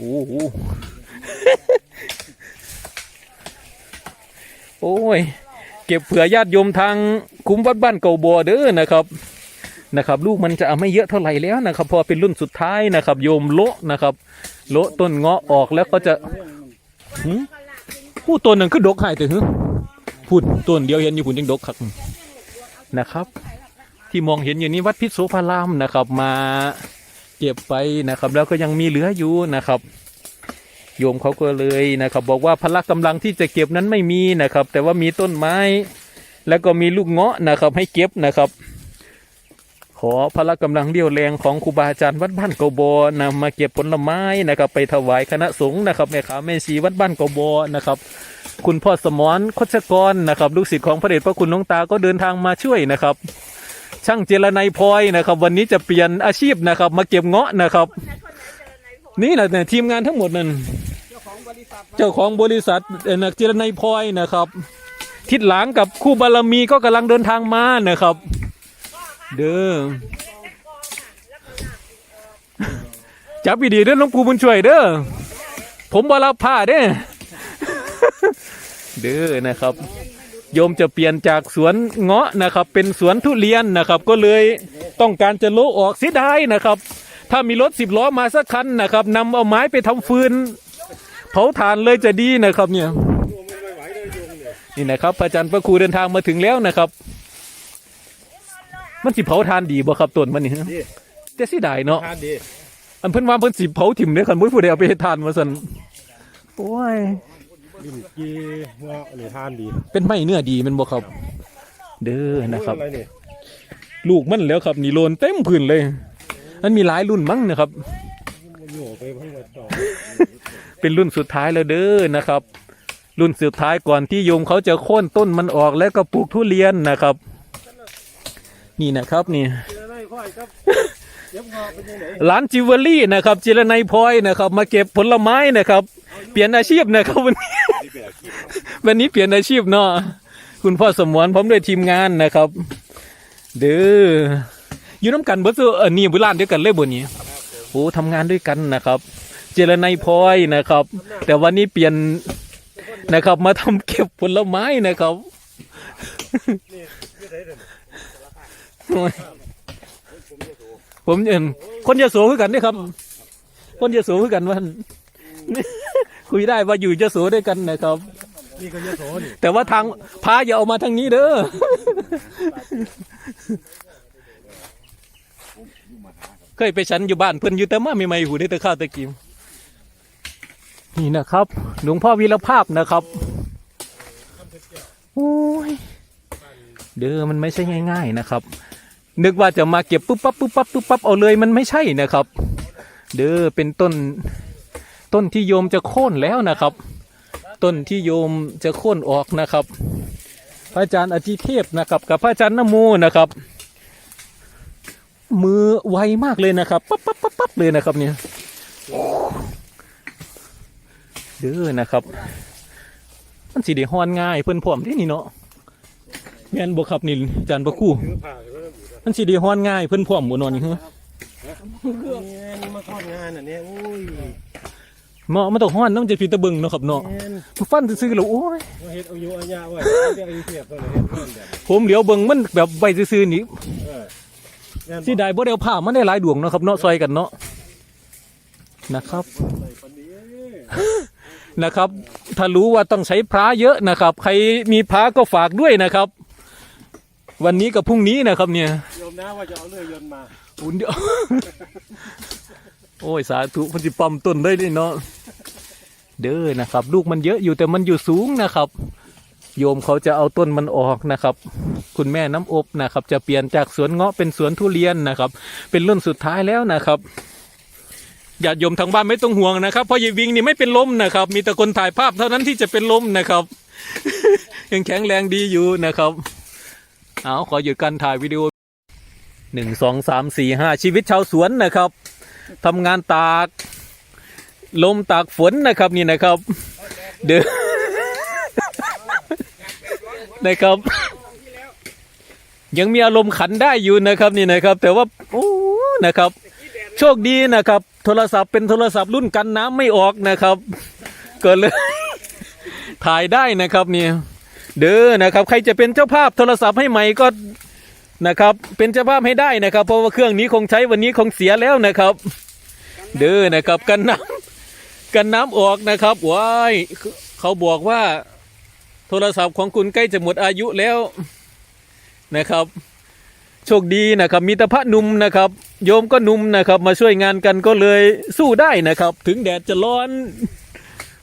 โอ้โหโอ้ย เก็บเผื่อญาติโยมทางคุ้มวัดบ้านเก่าบัวเด้อนะครับนะครับ ลูกมันจะไม่เยอะเท่าไหร่แล้วนะครับ พอเป็นรุ่นสุดท้ายนะครับ โยมโละนะครับ โละต้นเงาะออกแล้วก็จะหืผู้ต้นหนึ่งคือดกหายแต่หือพูดต้นเดียวเห็นอยู่พุ่นยังดกครับนะครับ ที่มองเห็นอยู่นี้วัดพิษโสภารามนะครับมา เก็บไปนะครับ แล้วก็ยังมีเหลืออยู่นะครับโยมเขาก็เลยนะครับ บอกว่าพละกำลังที่จะเก็บนั้นไม่มีนะครับ แต่ว่ามีต้นไม้ แล้วก็มีลูกเงาะนะครับ ให้เก็บนะครับ ขอพละกำลังเรี่ยวแรงของครูบาอาจารย์วัดบ้านกบอนำมาเก็บผลไม้นะครับ ไปถวายคณะสงฆ์นะครับแม่ขาแม่ชีวัดบ้านกบอนะครับ คุณพ่อสมรคชกรนะครับ ลูกศิษย์ของพระเดชพระคุณหลวงตาก็เดินทางมาช่วยนะครับ ช่างเจรไนยพลอยนะครับ วันนี้จะเปลี่ยนอาชีพนะครับ มาเก็บเงาะนะครับ นี่แหละเนี่ยทีมงานทั้งหมดนั่นเจ้าของบริษัทเอ่อนะเจรไนยพลอยนะครับ ทิศหลังกับคู่บารมีก็กำลังเดินทางมานะครับ เด้อจับอีดีเด้อหลวงปู่บุญช่วยเด้อผมบารับผ้าเด้อเด้อนะครับ โยมจะเปลี่ยนจากสวนเงาะนะครับ เป็นสวนทุเรียนนะครับ ก็เลยต้องการจะโละออกเสียดายนะครับ ถ้ามีรถสิบล้อมาสักคันนะครับนำเอาไม้ไปทำฟืน เผาถ่านเลยจะดีนะครับเนี่ยนี่นะครับพระอาจารย์พระครูเดินทางมาถึงแล้วนะครับ มันสิเผาทานดีบ่ครับต้นมันนี่ฮะดีแต่สิได้เนาะทานดีอันเพิ่นว่าเพิ่นสิเผาถิ่มเด้อคันบ่มีผู้ใดเอาไปเฮ็ดทานมาซั่นโอ้ย ลิ้นจีเงาะหรือทานดีเป็นไม้เนื้อดีแมันบ่ครับ เด้อนะครับ อะไรนี่ลูกมันแล้วครับนี่โลนเต็มพื้นเลย มันมีหลายรุ่นมั้งนะครับมันโยกไปเพิ่งมาต่อเป็นรุ่นสุดท้ายแล้วเด้อนะครับ รุ่นสุดท้ายก่อนที่โยมเขาจะโค่นต้นมันออกแล้วก็ปลูกทุเรียนนะครับ นี่นะครับนี่ เจออะไรพ่อยครับเย็บเงาะเป็นยังไงร้านจิวเวลรี่นะครับจิรนัยพลอยนะครับ มาเก็บผลไม้นะครับ เปลี่ยนอาชีพนะครับวันนี้ วันนี้เปลี่ยนอาชีพเนาะคุณพ่อสมวนพร้อมด้วยทีมงานนะครับ เด้ออยู่น้ำกันเบิร์ตเออนี่บุร้านเดียวกันเลยบนนี้โอ้ทำงานด้วยกันนะครับ เจรนัยพลอยนะครับ แต่วันนี้เปลี่ยนนะครับ มาทำเก็บผลไม้นะครับผมเอ็นคนยะโสคือกันนี่ครับ คนยะโสคือกันว่า คุยได้ว่าอยู่ยะโสด้วยกันนะครับ นี่ก็เยอะโสนี่แต่ว่าทางพาอย่าเอามาทางนี้เด้อเคยไปฉันอยู่บ้านเพิ่นอยู่แต่มาไม่ไม่หูได้แต่ข้าวแตะกิมนี่นะครับหลวงพ่อวีรภาพนะครับโอ้ยเด้อมันไม่ใช่ง่าย ๆนะครับ นึกว่าจะมาเก็บปุ๊บปั๊บปุ๊บปั๊บปุ๊บปั๊บเอาเลยมันไม่ใช่นะครับ เด้อเป็นต้น ต้นที่โยมจะโค่นแล้วนะครับ ต้นที่โยมจะโค่นออกนะครับ พระอาจารย์อธิเทพนะครับ กับพระอาจารย์นโมนะครับ มือไวมากเลยนะครับปั๊บปั๊บปั๊บปั๊บเลยนะครับเนี่ยเด้อนะครับ มันสีด้ฮอนง่ายเพิ่อนพร้อมที่นี่เนาะแม่นบ่ครับนี่อาจารย์ประคู่ถือผ้าเลยว่ามันสีด้ฮอนง่ายเพิ่อนพร้อมบ่นอนนี่ฮะนี่นี่มาทอดงานอะเนี่ยโอ้ย เนาะมันต้องฮ้อนเนาะมันจะผิดตะเบึงเนาะครับเนาะแม่นมันฟันซื่อๆแล้วโอ้ยว่าเฮ็ดเอาอยู่เอายาไว้เดี๋ยวเอาอยู่เทียบตัวเลยเฮ็ดเพิ่นเดี๋ยวผมเหลียวเบิ่งมันแบบใบซื่อๆนี่เออแม่นสิได้บ่ได้เอาผ้ามันได้หลายดวงเนาะครับเนาะซอยกันเนาะนะครับ ใส่ปานนี้นะครับ ถ้ารู้ว่าต้องใช้พระเยอะนะครับ ใครมีพระก็ฝากด้วยนะครับ วันนี้กับพรุ่งนี้นะครับเนี่ยโยมนะว่าจะเอาเรือยนต์มา อุ่นเดียว โอ้ยสาธุมันจะปั๊มต้นได้ด้วยเนาะ เด้อนะครับ ลูกมันเยอะอยู่แต่มันอยู่สูงนะครับ โยมเขาจะเอาต้นมันออกนะครับ คุณแม่น้ำอบนะครับ จะเปลี่ยนจากสวนเงาะเป็นสวนทุเรียนนะครับ เป็นรุ่นสุดท้ายแล้วนะครับญาติโยมทางบ้านไม่ต้องห่วงนะครับเพราะยายวิงนี่ไม่เป็นลมนะครับ มีแต่คนถ่ายภาพเท่านั้นที่จะเป็นลมนะครับ ยังแข็งแรงดีอยู่นะครับเอาขอหยุดการถ่ายวิดีโอหนึ่งสองสามสี่ห้าชีวิตชาวสวนนะครับทำงานตาก ลมตากฝนนะครับนี่นะครับ เด้อนะครับ ยังมีอารมณ์ขันได้อยู่นะครับนี่นะครับ แต่ว่าโอ้นะครับ โชคดีนะครับ โทรศัพท์เป็นโทรศัพท์รุ่นกันน้ำไม่ออกนะครับก็เลยถ่ายได้นะครับเนี่ยเด้อนะครับ ใครจะเป็นเจ้าภาพโทรศัพท์ให้ใหม่ก็นะครับ เป็นเจ้าภาพให้ได้นะครับ เพราะว่าเครื่องนี้คงใช้วันนี้คงเสียแล้วนะครับ เด้อนะครับกันน้ำ กันน้ำออกนะครับว้ายเขาบอกว่า โทรศัพท์ของคุณใกล้จะหมดอายุแล้วนะครับ โชคดีนะครับมีตะพระนุ่มนะครับ โยมก็นุ่มนะครับ มาช่วยงานกันก็เลยสู้ได้นะครับ ถึงแดดจะร้อน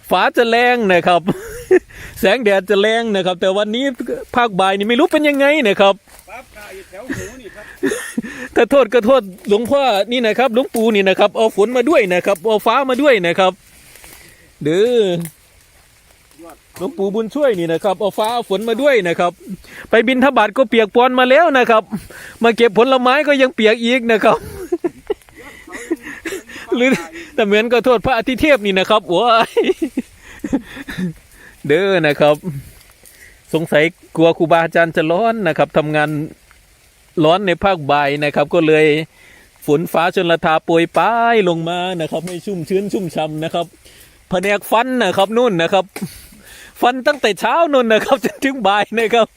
ฝาจะแรงนะครับ แสงแดดจะแรงนะครับ แต่วันนี้ภาคบ่ายนี่ไม่รู้เป็นยังไงนะครับถ้าโทษก็โทษหลวงพ่อนี่นะครับหลวงปู่นี่นะครับ เอาฝนมาด้วยนะครับ เอาฟ้ามาด้วยนะครับ เด้อหลวงปู่บุญช่วยนี่นะครับเอาฟ้าเอาฝนมาด้วยนะครับ ไปบินทบาทก็เปียกปอนมาแล้วนะครับ มาเก็บผลไม้ก็ยังเปียกอีกนะครับหรือแต่เหมือนก็โทษพระอาทิเทพนี่นะครับโอ้ยเด้อนะครับ สงสัยกลัวครูบาอาจารย์จะร้อนนะครับทำงานร้อนในภาคบ่ายนะครับ ก็เลยฝนฟ้าชนละทาโปรยป้ายลงมานะครับ ให้ชุ่มชื้นชุ่มช่ำนะครับ แผนกฟันนะครับนู่นนะครับ ฟันตั้งแต่เช้านู่นนะครับจนถึงบ่ายนะครับ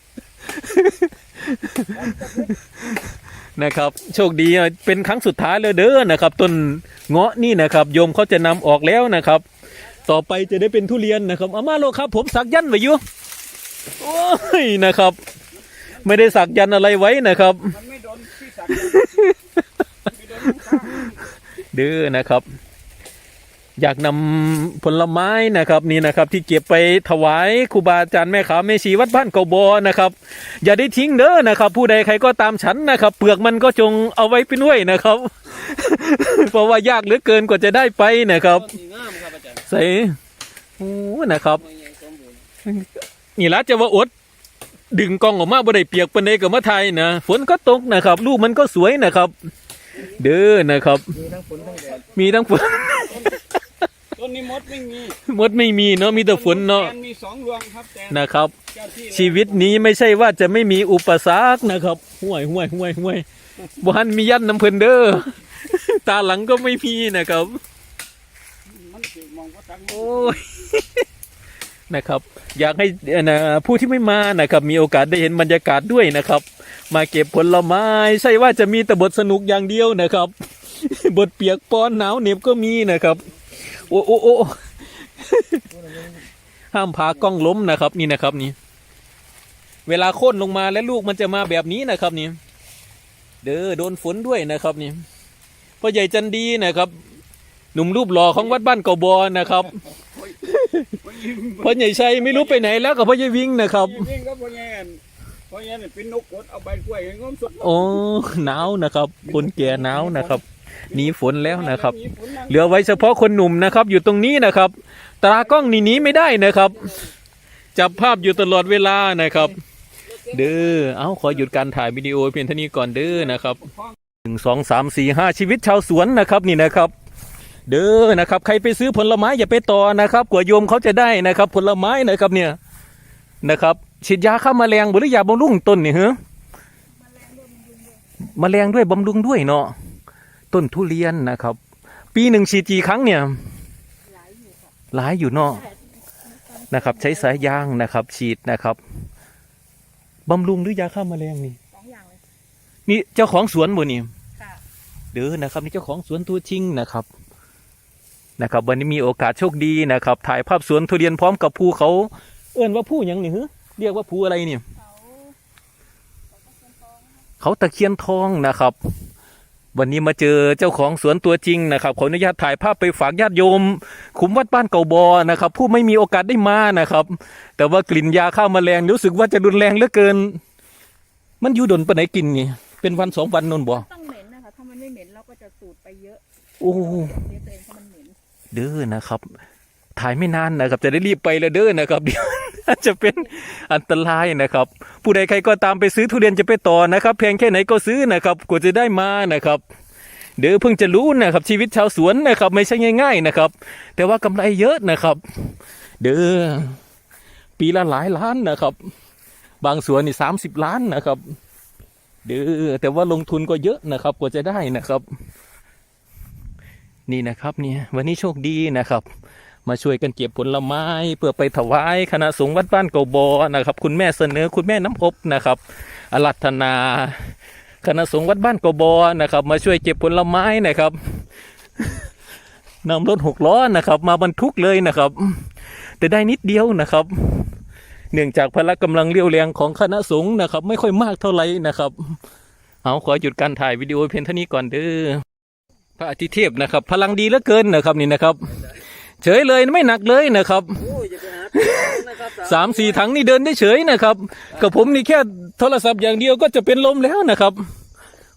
นะครับ โชคดีเป็นครั้งสุดท้ายแล้วเด้อนะครับต้นเงาะนี่นะครับ โยมเขาจะนำออกแล้วนะครับ ต่อไปจะได้เป็นทุเรียนนะครับอามาโลครับ ผมสักยันไว้อยู่โอ้ยนะครับ ไม่ได้สักยันอะไรไว้นะครับมันไม่โดนที่สักไม่โดนลูกค้าดื้อนะครับ อยากนำผลไม้นะครับนี่นะครับที่เก็บไปถวายครูบาอาจารย์แม่ขาแม่ชีวัดบ้านเกาบอนะครับ อย่าได้ทิ้งเด้อนะครับ ผู้ใดใครก็ตามฉันนะครับ เปลือกมันก็จงเอาไว้เป็นด้วยนะครับ เพราะว่ายากเหลือเกินกว่าจะได้ไปนะครับใส่โอ้นะครับนี่ละจะว่าอดดึงกล้องออกมาบ่ได้เปียกปนใดกับมาไทยนะฝนก็ตกนะครับลูกมันก็สวยนะครับ เด้อนะครับ มีทั้งฝนทั้งแดดมีทั้งฝน ต้นนี้มดไม่มีมดไม่มีเนาะมีแต่ฝนเนาะแตมีสองรวงครับแต่นะครับเจ้าที่ชีวิตนี้ไม่ใช่ว่าจะไม่มีอุปสรรคนะครับห่วยห่วยห่วยห่วยบ้านมียันน้ำเพลินเด้อตาหลังก็ไม่มีนะครับมันสิมองว่าตังโอ้ยนะครับ อยากให้เอ่อนะผู้ที่ไม่มานะครับมีโอกาสได้เห็นบรรยากาศด้วยนะครับ มาเก็บผลไม้ใช่ว่าจะมีแต่บทสนุกอย่างเดียวนะครับบทเปียกปอนหนาวเหน็บก็มีนะครับ โอ้โอ้โอ้ห้ามพากล้องล้มนะครับนี่นะครับนี่ เวลาโค่นลงมาแล้วลูกมันจะมาแบบนี้นะครับนี่ เด้อโดนฝนด้วยนะครับนี่พ่อใหญ่จันดีนะครับ หนุ่มรูปหล่อของวัดบ้านเกาบอนะครับพ่อยิงพ่อใหญ่ชัยไม่รู้ไปไหนแล้วกับพ่อใหญ่วิ่งนะครับยิงก็พ่อแง่นพ่อแง่นเป็นนกกดเอาใบกล้วยให้งมสดโอ้หนาวนะครับ คนแก่หนาวนะครับ หนีฝนแล้วนะครับ เหลือไว้เฉพาะคนหนุ่มนะครับ อยู่ตรงนี้นะครับ ตากล้องหนีหนีไม่ได้นะครับ จับภาพอยู่ตลอดเวลานะครับ เด้อเอาขอหยุดการถ่ายวิดีโอเพียงเท่านี้ก่อนเด้อนะครับหนึ่งสองสามสี่ห้าชีวิตชาวสวนนะครับนี่นะครับ เด้อนะครับ ใครไปซื้อผลไม้อย่าไปต่อนะครับกว่าโยมเขาจะได้นะครับ ผลไม้นะครับเนี่ยนะครับฉีดยาฆ่าแมลงหรือยาบำรุงต้นนี่เหรอแมลงด้วยบำรุงด้วยเนาะ ต้นทุเรียนนะครับ ปีหนึ่งฉีดกี่ครั้งเนี่ยหลายอยู่เนาะนะครับ ใช้สายยางนะครับ ฉีดนะครับบำรุงหรือยาฆ่าแมลงนี่สองอย่างเลยนี่เจ้าของสวนบ่นี่ค่ะเด้อนะครับนี่เจ้าของสวนตัวจริงนะครับ นะครับ วันนี้มีโอกาสโชคดีนะครับ ถ่ายภาพสวนทุเรียนพร้อมกับภูเขา เอิ้นว่าภูหยังนี่ฮึเรียกว่าภูอะไรเนี่ยเขาเขาตะเคียนทองนะครับ วันนี้มาเจอเจ้าของสวนตัวจริงนะครับขออนุญาตถ่ายภาพไปฝากญาติโยมขุมวัดบ้านเก่าบอนะครับ ผู้ไม่มีโอกาสได้มานะครับ แต่ว่ากลิ่นยาฆ่าแมลงรู้สึกว่าจะรุนแรงเหลือเกิน มันอยู่ดนปานไหนกินนี่เป็นวันสองวันนนบ่ต้องเหม็นนะคะถ้ามันไม่เหม็นเราก็จะสูดไปเยอะโอ้เสียตัวเองเพราะมันเหม็นเด้อนะครับ ถ่ายไม่นานนะครับ จะได้รีบไปแล้วเด้อนะครับเดี๋ยวอาจจะเป็นอันตรายนะครับ ผู้ใดใครก็ตามไปซื้อทุเรียนจะไปต่อนะครับเพียงแค่ไหนก็ซื้อนะครับกว่าจะได้มานะครับเดี๋ยวเพิ่งจะรู้นะครับชีวิตชาวสวนนะครับไม่ใช่ง่าย ๆนะครับ แต่ว่ากำไรเยอะนะครับ เด้อปีละหลายล้านนะครับ บางสวนนี่สามสิบล้านนะครับ เด้อแต่ว่าลงทุนก็เยอะนะครับ กว่าจะได้นะครับ นี่นะครับเนี่ยวันนี้โชคดีนะครับ มาช่วยกันเก็บผลไม้เพื่อไปถวายคณะสงฆ์วัดบ้านเกาบอนะครับ คุณแม่เสนอคุณแม่น้ำอบนะครับอารัธนา คณะสงฆ์วัดบ้านเกาบอนะครับ มาช่วยเก็บผลไม้นะครับนำรถหกล้อนะครับ มาบรรทุกเลยนะครับ แต่ได้นิดเดียวนะครับ เนื่องจากพละกำลังเรียวแรงของคณะสงฆ์นะครับ ไม่ค่อยมากเท่าไหร่นะครับ เอาขอหยุดการถ่ายวิดีโอเพียงเท่านี้ก่อนเด้อพระอาทิตย์เทพนะครับ พลังดีเหลือเกินนะครับนี่นะครับ เฉยเลยไม่หนักเลยนะครับสามสี่ถังนี่เดินได้เฉยนะครับ กับผมนี่แค่โทรศัพท์อย่างเดียวก็จะเป็นลมแล้วนะครับ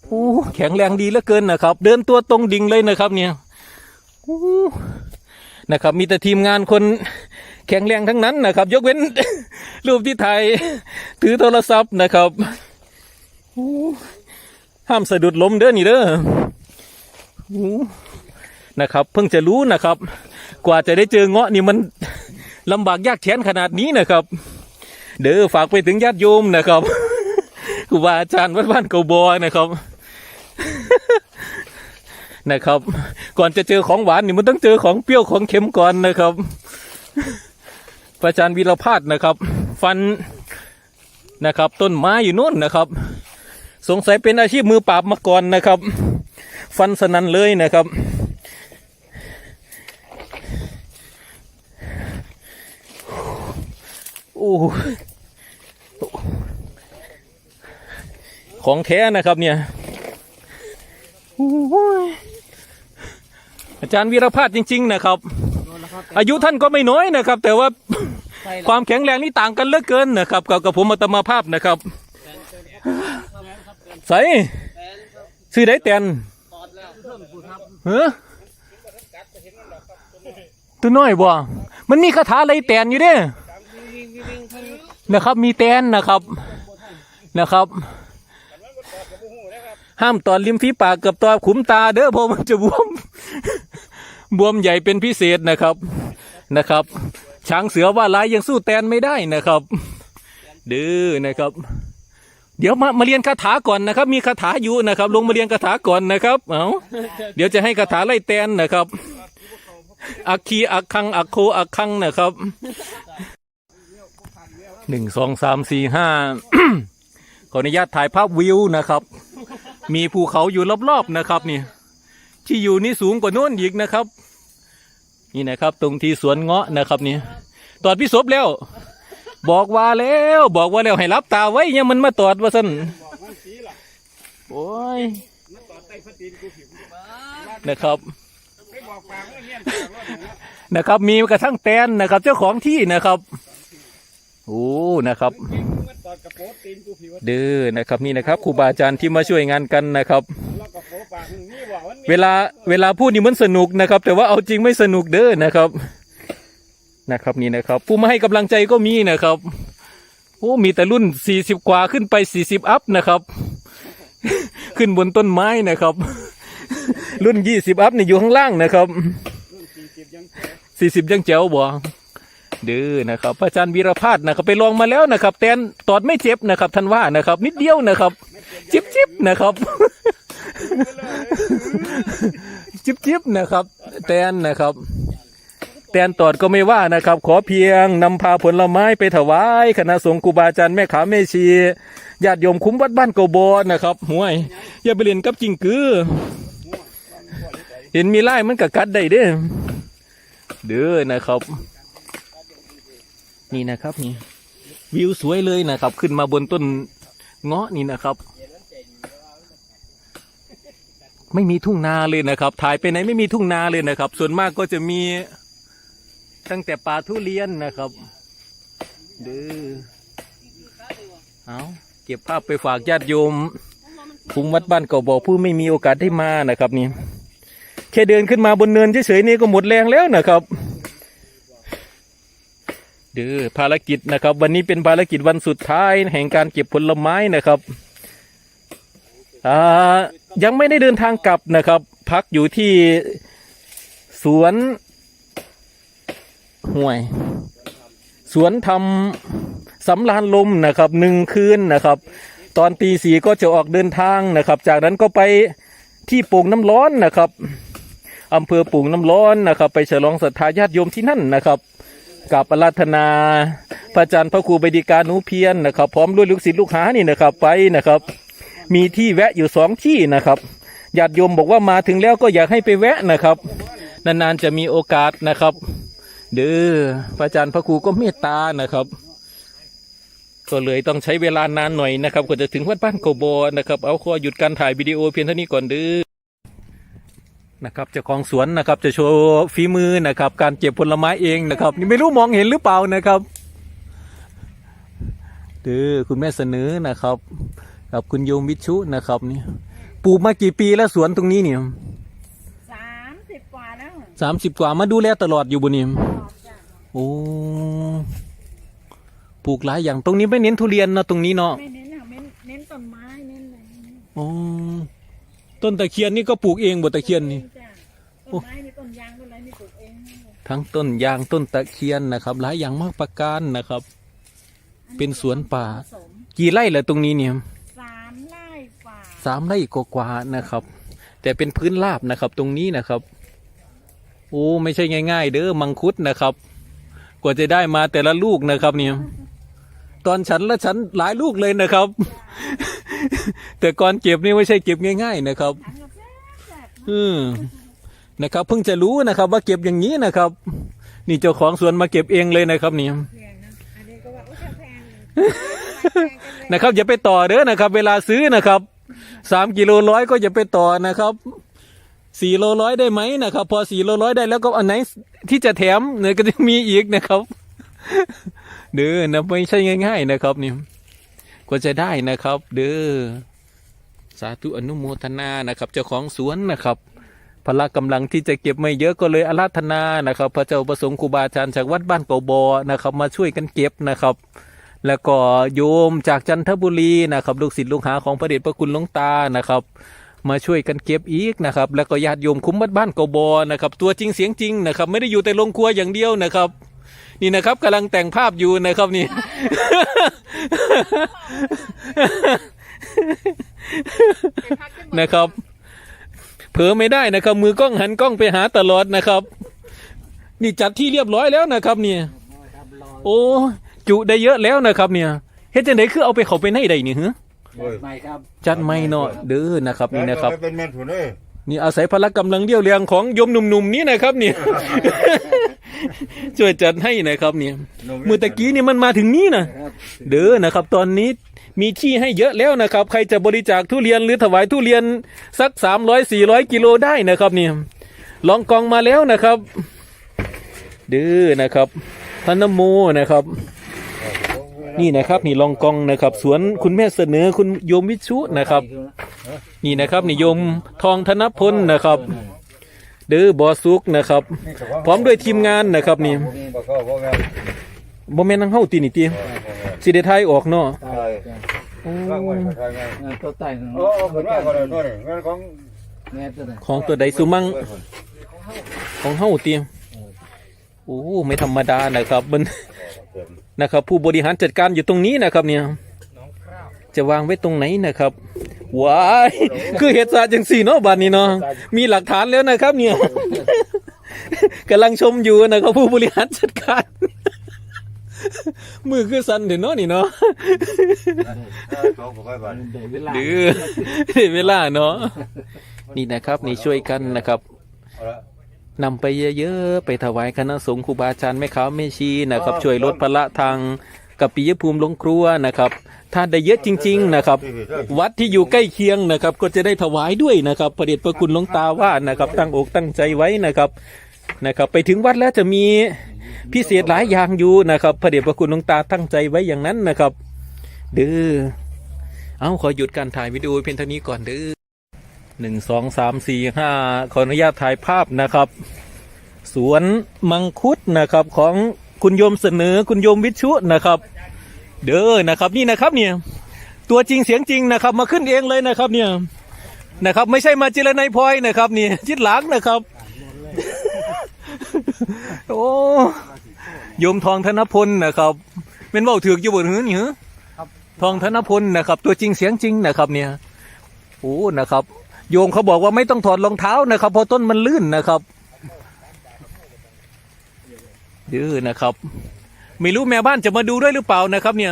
โอ้แข็งแรงดีเหลือเกินนะครับ เดินตัวตรงดิ่งเลยนะครับ เนี่ยโอ้นะครับ มีแต่ทีมงานคนแข็งแรงทั้งนั้นนะครับ ยกเว้นรูปที่ถ่ายถือโทรศัพท์นะครับโอ้ห้ามสะดุดล้มเด้อนี่เด้อโอ้นะครับ เพิ่งจะรู้นะครับ กว่าจะได้เจอเงาะนี่มันลำบากยากแค้นขนาดนี้นะครับ เด้อฝากไปถึงญาติโยมนะครับครูบาอาจารย์วัดบ้านเกาบอยนะครับนะครับ ก่อนจะเจอของหวานนี่มันต้องเจอของเปรี้ยวของเค็มก่อนนะครับพระอาจารย์วีรพาดนะครับ ฟันนะครับ ต้นไม้อยู่นู่นนะครับ สงสัยเป็นอาชีพมือปราบมาก่อนนะครับ ฟันสนันเลยนะครับ อ้ของแท้นะครับเนี่ยโอ้ยอาจารย์วีรพาดจริง ๆ นะครับ อายุท่านก็ไม่น้อยนะครับ แต่ว่าความแข็งแรงนี่ต่างกันเหลือเกินนะครับ กับกับผมอัตมาภาพนะครับใส่ซื้อได้แตนเฮ้อตัวน้อยบ่ มันมีคาถาอะไรแตนอยู่เด้ นะครับ มีแตนนะครับนะครับ ห้ามตอนริมฝีปากกับตอนขุมตาเด้อเพราะมันจะบวม บวมใหญ่เป็นพิเศษนะครับนะครับ ช้างเสือว่าลายยังสู้แตนไม่ได้นะครับดื้อนะครับ เดี๋ยวมามาเรียนคาถาก่อนนะครับ มีคาถาอยู่นะครับ ลงมาเรียนคาถาก่อนนะครับ เอาเดี๋ยวจะให้คาถาไล่แตนนะครับ อักคีอักคัง อักโคอักคังนะครับ หนึ่งสองสามสี่ห้าขออนุญาตถ่ายภาพวิวนะครับ มีภูเขาอยู่รอบๆนะครับนี่ที่อยู่นี่สูงกว่าโน้นอีกนะครับ นี่นะครับ ตรงที่สวนเงาะนะครับนี่ตอดพิศพแล้ว บอกว่าแล้ว บอกว่าแล้วให้รับตาไว้ยังมันมาตอดว่าสันโอ้ยนะครับนะครับมีกระทั่งแตนนะครับ เจ้าของที่นะครับ โอ้นะครับ เด้อนะครับนี่นะครับครูบาอาจารย์ที่มาช่วยงานกันนะครับ เวลาเวลาพูดนี่มันสนุกนะครับ แต่ว่าเอาจริงไม่สนุกเด้อนะครับนะครับนี่นะครับ ผู้มาให้กำลังใจก็มีนะครับโอ้มีแต่รุ่นสี่สิบกว่าขึ้นไปสี่สิบอัพนะครับ ขึ้นบนต้นไม้นะครับ รุ่นยี่สิบอัพนี่อยู่ข้างล่างนะครับสี่สิบยังแจ๋วบ่ เด้อนะครับพระอาจารย์วีรพาดนะครับไปลองมาแล้วนะครับแตนตอดไม่เจ็บนะครับท่านว่านะครับ นิดเดียวนะครับ จิบจิบนะครับ จิบจิบนะครับ แตนนะครับแตนตอดก็ไม่ว่านะครับ ขอเพียงนำพาผลไม้ไปถวายคณะสงฆ์ครูบาอาจารย์แม่ขาแม่ชีญาติโยมคุ้มวัดบ้านโกโบนะครับห่วย อย่าไปเรียนกับจิงกือ เห็นมีไล่มันกับกัดได้เด้อเด้อนะครับ นี่นะครับนี่วิวสวยเลยนะครับ ขึ้นมาบนต้นเงาะนี่นะครับ ไม่มีทุ่งนาเลยนะครับ ถ่ายไปไหนไม่มีทุ่งนาเลยนะครับ ส่วนมากก็จะมีตั้งแต่ป่าทุเรียนนะครับเด้อเอาเก็บภาพไปฝากญาติโยมภูมิวัดบ้านเก่าบอกผู้ไม่มีโอกาสได้มานะครับนี่แค่เดินขึ้นมาบนเนินเฉยๆนี่ก็หมดแรงแล้วนะครับ เด้อภารกิจนะครับ วันนี้เป็นภารกิจวันสุดท้ายแห่งการเก็บผลไม้นะครับอ่ายังไม่ได้เดินทางกลับนะครับ พักอยู่ที่สวนห่วย สวนทำสำรานลมนะครับหนึ่งคืนนะครับ ตอนตีสี่ก็จะออกเดินทางนะครับ จากนั้นก็ไปที่โป่งน้ำร้อนนะครับอำเภอปุ่งน้ำร้อนนะครับ ไปฉลองศรัทธาญาติโยมที่นั่นนะครับ กับอาราธนา พระอาจารย์พระครูบดีกาหนูเพียรนะครับ พร้อมด้วยลูกศิษย์ลูกหานี่นะครับ ไปนะครับ มีที่แวะอยู่สองที่นะครับญาติโยมบอกว่ามาถึงแล้วก็อยากให้ไปแวะนะครับ นานๆจะมีโอกาสนะครับเด้อพระอาจารย์พระครูก็เมตตานะครับก็เลยต้องใช้เวลานานหน่อยนะครับกว่าจะถึงวัดบ้านโกโบนะครับ เอาขอหยุดการถ่ายวิดีโอเพียงเท่านี้ก่อนเด้อ นะครับเจ้าของสวนนะครับจะโชว์ฝีมือนะครับ การเก็บผลไม้เองนะครับ นี่ไม่รู้มองเห็นหรือเปล่านะครับเด้อคุณแม่เสนอนะครับกับคุณโยมวิชุนะครับนี่ปลูกมากี่ปีแล้วสวนตรงนี้เนี่ยสามสิบกว่าแล้วสามสิบกว่ามาดูแลตลอดอยู่บนนี้ตอบจ้ะโอ้ปลูกหลายอย่างตรงนี้ไม่เน้นทุเรียนนะตรงนี้เนาะไม่เน้นอะเน้นเน้นต้นไม้เน้นอะไรเน้นอ๋อต้นตะเคียนนี่ก็ปลูกเองบนตะเคียนนี่จ้ะต้น ไม้มีต้นยางต้นอะไรนี่ปลูกเองนี่เลยทั้งต้นยางต้นตะเคียนนะครับ หลายอย่างมากประการนะครับ เป็นสวนป่า ผสมกี่ไร่เหรอตรงนี้เนี่ย สามไร่ฝ่าสามไร่กว่าๆนะครับ แต่เป็นพื้นราบนะครับตรงนี้นะครับ โอ้ไม่ใช่ง่าย ๆ เด้อมังคุดนะครับ กว่าจะได้มาแต่ละลูกนะครับเนี่ยตอนฉันและฉันหลายลูกเลยนะครับ แต่ก่อนเก็บนี่ไม่ใช่เก็บง่าย ๆ นะครับถังกาแฟแซ่บอืม นะครับเพิ่งจะรู้นะครับ ว่าเก็บอย่างนี้นะครับ นี่เจ้าของสวนมาเก็บเองเลยนะครับเนี่ยแพงนะอันนี้ก็ว่าโอ้ยแพงเลยแพงจังเลยนะครับอย่าไปต่อเด้อนะครับ เวลาซื้อนะครับสามกิโลร้อยก็อย่าไปต่อนะครับสี่โลร้อยได้ไหมนะครับ พอสี่โลร้อยได้แล้วก็อันไหนที่จะแถมเนี่ยก็จะมีอีกนะครับ เด้อนะไม่ใช่ง่าย ๆนะครับนี่กว่าจะได้นะครับ เด้อสาธุอนุโมทนานะครับ เจ้าของสวนนะครับ พละกำลังที่จะเก็บไม่เยอะก็เลยอาราธนานะครับ พระเจ้าประสงค์ครูบาอาจารย์จากวัดบ้านเกาบอนะครับ มาช่วยกันเก็บนะครับ แล้วก็โยมจากจันทบุรีนะครับลูกศิษย์ลูกหาของพระเดชพระคุณหลวงตานะครับ มาช่วยกันเก็บอีกนะครับ แล้วก็ญาติโยมคุ้มวัดบ้านเกาบอนะครับ ตัวจริงเสียงจริงนะครับ ไม่ได้อยู่แต่โรงครัวอย่างเดียวนะครับ นี่นะครับกำลังแต่งภาพอยู่นะครับนี่นะครับ เผลอไม่ได้นะครับ มือกล้องหันกล้องไปหาตลอดนะครับ นี่จัดที่เรียบร้อยแล้วนะครับ เนี่ย โอ้จุได้เยอะแล้วนะครับ เนี่ยเฮ็ดจังไดคือเอาไปเขาไปไหนใดนี่ฮะไม่ครับจัดไม่เนาะเด้อนะครับ นี่นะครับ เป็นแม่นผุนเอ้ยนี่อาศัยพละกำลังเลี้ยวแรงของโยมหนุ่มๆนี้นะครับเนี่ยช่วยจัดให้นะครับเนี่ยมือตะกี้นี่มันมาถึงนี่นะเด้อนะครับ ตอนนี้ มีที่ให้เยอะแล้วนะครับ ใครจะบริจาคทุเรียนหรือถวายทุเรียนสักสามร้อยสี่ร้อยกิโลได้นะครับนี่ลองกองมาแล้วนะครับเด้อนะครับพนโมนะครับ นี่นะครับนี่ลองกองนะครับ สวนคุณแม่เสนอคุณโยมวิชุนะครับ นี่นะครับนิยมทองธนพลนะครับเด้อบอสุกนะครับ พร้อมด้วยทีมงานนะครับนี่ บ่เข้าบ่แม่นบ่แม่นนังเฮาตีนี่ติสิได้ทายออกเนาะใช่โอ้ร่างไว้ใช่ไงตัวไต่โอ้เอาขึ้นมาก็ได้ตัวนี้แม่นของแม่ตัวไหนของตัวใดสุมั่งของเฮาติโอ้ไม่ธรรมดานะครับมัน นะครับผู้บริหารจัดการอยู่ตรงนี้นะครับเนี่ยจะวางไว้ตรงไหนนะครับว้ายคือเหตุศาสตร์จังสี่เนาะบัดนี้เนาะมีหลักฐานแล้วนะครับ เนี่ยกำลังชมอยู่นะครับผู้บริหารจัดการ มือคือสันเดี๋ยวเนาะนี่เนาะเขาบ่ค่อยบาเดี๋ยวเวลาดื้อเวลาเนาะนี่นะครับ นี่ช่วยกันนะครับเอาละนำไปเยอะๆ ไปถวายคณะสงฆ์ครูบาอาจารย์แม่ขาวแม่ชีนะครับ ช่วยลดภาระทางกับปิยภูมิลงครัวนะครับ ถ้าได้เยอะจริง ๆนะครับ วัดที่อยู่ใกล้เคียงนะครับ ก็จะได้ถวายด้วยนะครับประเดชพระคุณหลวงตาว่านะครับ ตั้งอกตั้งใจไว้นะครับนะครับ ไปถึงวัดแล้วจะมี พิเศษหลายอย่างอยู่นะครับพระเดชพระคุณหลวงตาตั้งใจไว้อย่างนั้นนะครับ เด้อเอาขอหยุดการถ่ายวิดีโอเพียงเท่านี้ก่อนเด้อหนึ่งสองสามสี่ห้าขออนุญาตถ่ายภาพนะครับ สวนมังคุดนะครับของคุณโยมเสนอคุณโยมวิชุนะครับ เด้อนะครับนี่นะครับเนี่ยตัวจริงเสียงจริงนะครับมาขึ้นเองเลยนะครับเนี่ยนะครับ ไม่ใช่มาจิรนัยพลอยนะครับนี่จิตหลังนะครับ โอ้โยมทองธนพลนะครับเป็นเว่าถือกอยู่บนหื้อนี่หือทองธนพลนะครับ ตัวจริงเสียงจริงนะครับ เนี่ยโอ้นะครับ โยมเขาบอกว่าไม่ต้องถอดรองเท้านะครับเพราะต้นมันลื่นนะครับดื้อนะครับ ไม่รู้แม่บ้านจะมาดูด้วยหรือเปล่านะครับ เนี่ย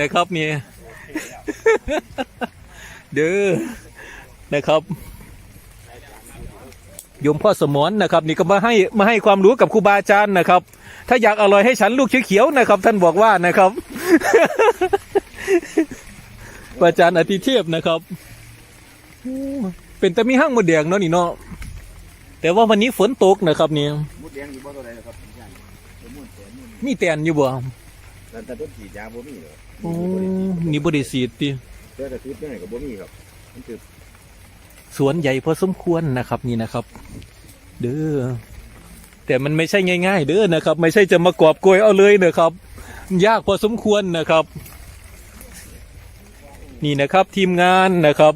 นะครับเนี่ยเด้อนะครับโยมพ่อสมรนะครับ นี่ก็มาให้มาให้ความรู้กับครูบาอาจารย์นะครับ ถ้าอยากอร่อยให้ฉันลูกเขียวๆนะครับ ท่านบอกว่านะครับอาจารย์อธิเทพนะครับโอ้เป็นแต่มีห้างหมดแดงเนาะนี่เนาะแต่ว่าวันนี้ฝนตกนะครับเนี่ยมุดแดงอยู่บ่ตัวใดนะครับใช่มุดแดงมีแตนอยู่บ่นั่นแต่ต้นฉีดยาบ่มีเลยโอ้นี่บริสีติแต่แต่ทุบได้ก็บ่มีครับมันคือ สวนใหญ่พอสมควรนะครับ นี่นะครับ เด้อแต่มันไม่ใช่ง่าย ๆ เด้อนะครับ ไม่ใช่จะมากอบโกยเอาเลยนะครับ ยากพอสมควรนะครับ นี่นะครับทีมงานนะครับ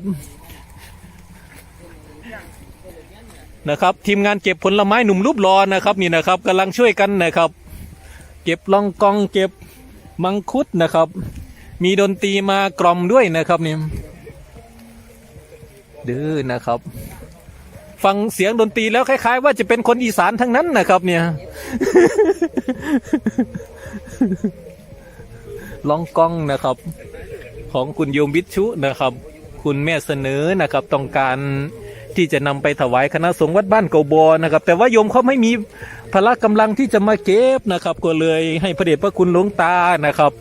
นะครับทีมงานเก็บผลไม้หนุ่มรูปรอนะครับนี่นะครับกำลังช่วยกันนะครับ เก็บลองกองเก็บมังคุดนะครับ มีดนตรีมากล่อมด้วยนะครับนี่ ดื้อนะครับ ฟังเสียงดนตรีแล้วคล้าย ๆ ว่าจะเป็นคนอีสานทั้งนั้นนะครับ เนี่ยลองกล้องนะครับ ของคุณโยมวิชุนะครับ คุณแม่เสนอนะครับ ต้องการที่จะนำไปถวายคณะสงฆ์วัดบ้านเกาบอนะครับ แต่ว่าโยมเขาไม่มีพละกำลังที่จะมาเก็บนะครับ ก็เลยให้พระเดชพระคุณหลวงตานะครับ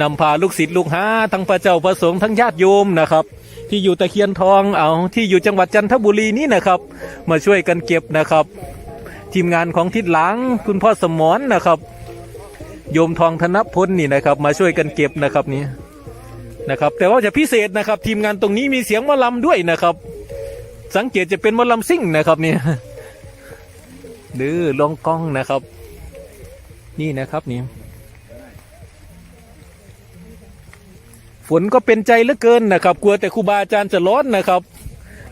นำพาลูกศิษย์ลูกหาทั้งพระเจ้าพระสงฆ์ทั้งญาติโยมนะครับ ที่อยู่ตะเคียนทองเอาที่อยู่จังหวัดจันทบุรีนี่นะครับ มาช่วยกันเก็บนะครับ ทีมงานของทิศหลังคุณพ่อสมรนะครับ โยมทองธนพลนี่นะครับ มาช่วยกันเก็บนะครับนี่นะครับ แต่ว่าจะพิเศษนะครับ ทีมงานตรงนี้มีเสียงมอลำด้วยนะครับ สังเกตจะเป็นมอลำซิ่งนะครับนี่ดื้อลองกล้องนะครับ นี่นะครับนี่ ฝนก็เป็นใจเหลือเกินนะครับ กลัวแต่ครูบาอาจารย์จะร้อนนะครับ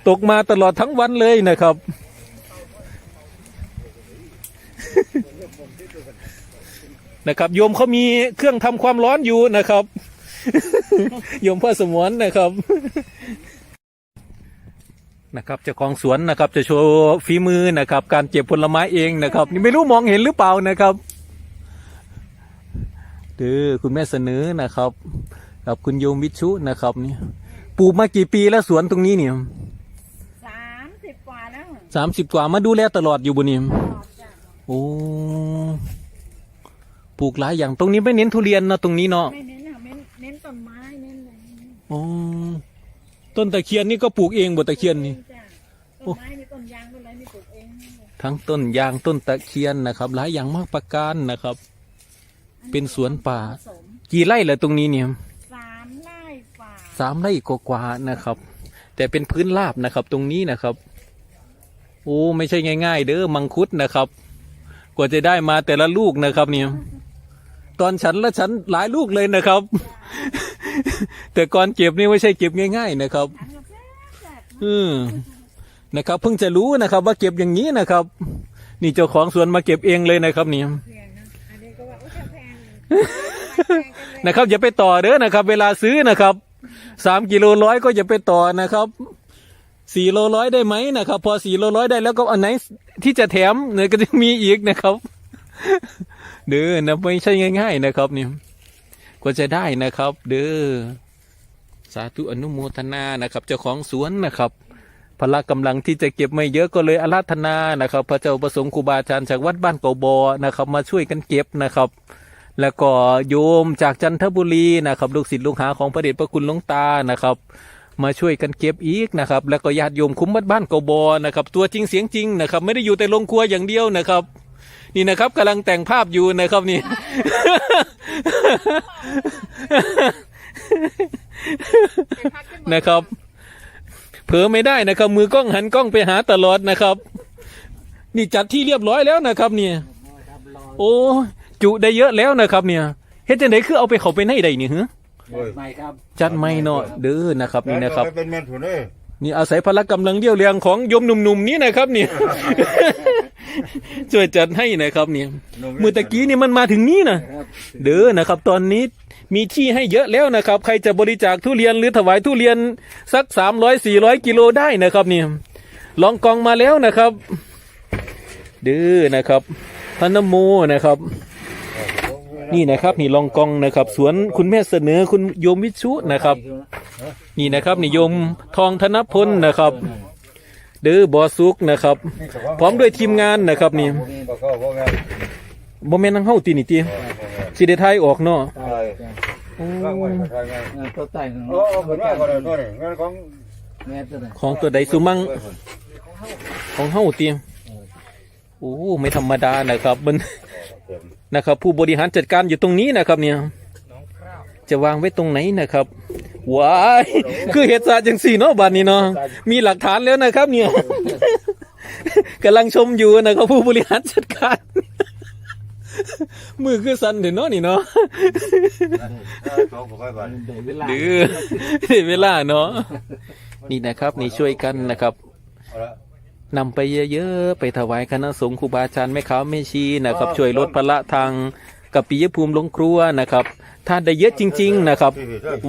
ตกมาตลอดทั้งวันเลยนะครับ นะครับ โยมเขามีเครื่องทำความร้อนอยู่นะครับ โยมพ่อสมวนนะครับนะครับเจ้าของสวนนะครับ จะโชว์ฝีมือนะครับ การเก็บผลไม้เองนะครับ นี่ไม่รู้มองเห็นหรือเปล่านะครับเด้อคุณแม่เสนอนะครับ กับคุณโยมวิชุนะครับนี่ปลูกมากี่ปีแล้วสวนตรงนี้เนี่ยสามสิบกว่าแล้วสามสิบกว่ามาดูแลตลอดอยู่บนนี้ตอบจ้ะโอ้ปลูกหลายอย่างตรงนี้ไม่เน้นทุเรียนเนอะตรงนี้เนาะไม่เน้นอะเน้นเน้นต้นไม้เน้นอะไรอ๋อต้นตะเคียนนี่ก็ปลูกเองบนตะเคียนนี่จ้ะต้นไม้มีต้นยางต้นอะไรมีปลูกเองทั้งต้นยางต้นตะเคียนนะครับ หลายอย่างมากประการนะครับ เป็นสวนป่าผสมกี่ไร่เลยตรงนี้เนี่ยสามไร่ฝ่า สามไร่กว่าๆนะครับ แต่เป็นพื้นราบนะครับ ตรงนี้นะครับโอ้ไม่ใช่ง่าย ๆ เด้อมังคุดนะครับ กว่าจะได้มาแต่ละลูกนะครับเนี่ยตอนฉันและฉันหลายลูกเลยนะครับ แต่ก่อนเก็บนี่ไม่ใช่เก็บง่าย ๆ นะครับอันก็แซ่บแซ่บอืมนะครับ เพิ่งจะรู้นะครับ ว่าเก็บอย่างนี้นะครับ นี่เจ้าของสวนมาเก็บเองเลยนะครับนี่เพียงนะอันนี้ก็ว่าโอ้ยแพงแพงกันเลยนะครับอย่าไปต่อเด้อนะครับ เวลาซื้อนะครับ สามกิโลร้อยก็อย่าไปต่อนะครับสี่โลร้อยได้ไหมนะครับ พอสี่โลร้อยได้แล้วก็อันไหนที่จะแถมเนี่ยก็จะมีอีกนะครับเด้อนะไม่ใช่ง่าย ๆนะครับนี่กว่าจะได้นะครับ เด้อสาธุอนุโมทนานะครับเจ้าของสวนนะครับพละกำลังที่จะเก็บไม่เยอะก็เลยอาราธนานะครับ พระเจ้าประสงค์ครูบาอาจารย์จากวัดบ้านเกาบอนะครับ มาช่วยกันเก็บนะครับ แล้วก็โยมจากจันทบุรีนะครับลูกศิษย์ลูกหาของพระเดชพระคุณหลวงตานะครับ มาช่วยกันเก็บอีกนะครับ แล้วก็ญาติโยมคุ้มบ้านเกาบอนะครับ ตัวจริงเสียงจริงนะครับ ไม่ได้อยู่แต่โรงครัวอย่างเดียวนะครับ นี่นะครับกำลังแต่งภาพอยู่นะครับนี่ นะครับ เผลอไม่ได้นะครับ มือกล้องหันกล้องไปหาตลอดนะครับ นี่จัดที่เรียบร้อยแล้วนะครับ เนี่ย โอ้ จุได้เยอะแล้วนะครับเนี่ยเฮ็ดจังไดคือเอาไปเขาไปในใดนี่ฮะโอ้ยไม่ครับจัดไม่เนาะเด้อนะครับนี่นะครับ เป็นแม่นผุนเอ้ยนี่อาศัยพละกำลังเดียวเรียงของโยมหนุ่มๆนี้นะครับนี่ช่วยจัดให้นะครับเนี่ยมือตะกี้นี่มันมาถึงนี่นะเด้อนะครับ ตอนนี้มีที่ให้เยอะแล้วนะครับ ใครจะบริจาคทุเรียนหรือถวายทุเรียนสักสามร้อยสี่ร้อยกิโลได้นะครับนี่ลองกองมาแล้วนะครับดื้อนะครับพันนโมนะครับ นี่นะครับนี่ลองกองนะครับ สวนคุณแม่เสนอคุณโยมวิชุนะครับ นี่นะครับนิยมทองธนพลนะครับดื้อบอสุกนะครับ พร้อมด้วยทีมงานนะครับนี่บ่เข้าบ่แม่นบ่แม่นทั้งเฮาตีนี่ตีบ่แม่นสิได้ทายออกเนาะใช่ร่างไว้ก็ทายงานงานตัวใต้ของโอ้เอาขึ้นมาก็ได้ตัวนี้งานของแม่ตัวไหนของตัวใดสุมั่งของเฮาตีโอ้ไม่ธรรมดานะครับมัน นะครับ ผู้บริหารจัดการอยู่ตรงนี้นะครับเนี่ยจะวางไว้ตรงไหนนะครับว้ายคือเหตุการณ์จังสี่เนาะบัดนี้เนาะมีหลักฐานแล้วนะครับ เนี่ยกำลังชมอยู่นะครับผู้บริหารจัดการมือคือสันเดี๋ยวเนาะนี่เนาะเขาบ่ค่อยบ้านเดี๋ยวเวลาดื้อได้เวลาเนาะนี่นะครับ นี่ช่วยกันนะครับเอาละ นำไปเยอะๆ ไปถวายคณะสงฆ์ครูบาอาจารย์แม่ขาวแม่ชีนะครับ ช่วยลดภาระทางกับปิยภูมิลงครัวนะครับถ้าได้เยอะจริง ๆ นะครับ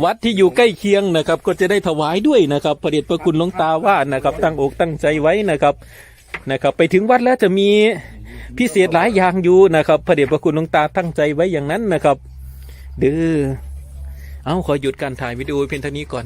วัดที่อยู่ใกล้เคียงนะครับ ก็จะได้ถวายด้วยนะครับพระเดชพระคุณหลวงตาว่านะครับตั้งอกตั้งใจไว้นะครับนะครับ ไปถึงวัดแล้วจะมีพิเศษหลายอย่างอยู่นะครับพระเดชพระคุณหลวงตาตั้งใจไว้อย่างนั้นนะครับดื้อเอาขอหยุดการถ่ายวิดีโอเพียงเท่านี้ก่อน